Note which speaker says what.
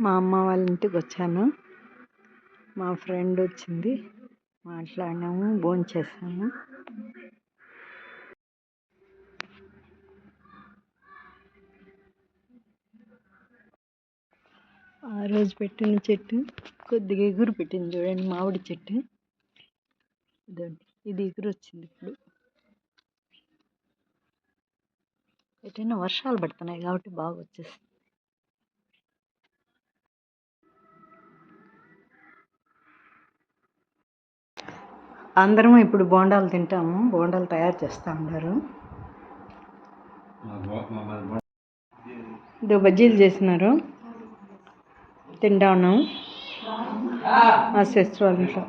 Speaker 1: మా అమ్మ వాళ్ళ ఇంటికి వచ్చాను. మా ఫ్రెండ్ వచ్చింది. మాట్లాడినాము భోంచేసాము ఆ రోజు పెట్టిన చెట్టు కొద్దిగా ఎగురు పెట్టింది చూడండి మామిడి చెట్టు. ఇది ఎగురు వచ్చింది ఇప్పుడు. ఎటైనా వర్షాలు పడుతున్నాయి కాబట్టి బాగా వచ్చేసి అందరం ఇప్పుడు బోండాలు తింటాము. బోండాలు తయారు చేస్తూ ఉన్నారు. ఇదో బజ్జీలు చేసినారు. తింటా ఉన్నాం మా సిస్టర్ వాళ్ళ ఇంట్లో.